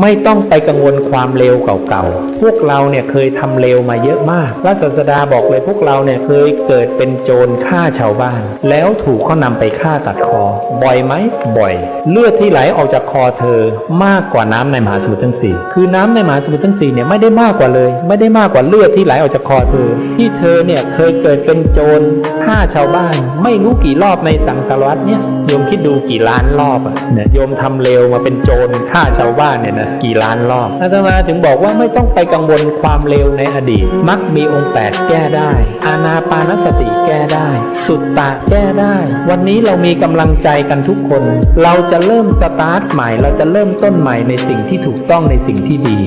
ไม่ต้องไปกังวลความเลวเก่าๆ พวกเราเนี่ยเคยทำเลวมาเยอะมากพระศาสดาบอกเลยพวกเราเนี่ยเคยเกิดเป็นโจรฆ่าชาวบ้าน แล้วถูกเขานำไปฆ่าตัดคอ บ่อยไหม บ่อย เลือดที่ไหลออกจากคอเธอ มากกว่าน้ำในมหาสมุทรทั้งสี่คือน้ำในมหาสมุทรทั้งสี่เนี่ยไม่ได้มากกว่าเลย ไม่ได้มากกว่าเลือดที่ไหลออกจากคอเธอ ที่เธอเนี่ยเคยเกิดเป็นโจรฆ่าชาวบ้าน ไม่รู้กี่รอบในสังสารวัตรเนี่ยโยมคิดดูกี่ล้านรอบอะเนี่ยโยมทำเลวมาเป็นโจรฆ่าชาวบ้านเนี่ยนะกี่ล้านรอบอาตมาถึงบอกว่าไม่ต้องไปกังวลความเร็วในอดีต มักมีองค์แปดแก้ได้ อานาปานสติแก้ได้ สุตตะแก้ได้ วันนี้เรามีกำลังใจกันทุกคน เราจะเริ่มสตาร์ทใหม่ เราจะเริ่มต้นใหม่ในสิ่งที่ถูกต้องในสิ่งที่ดี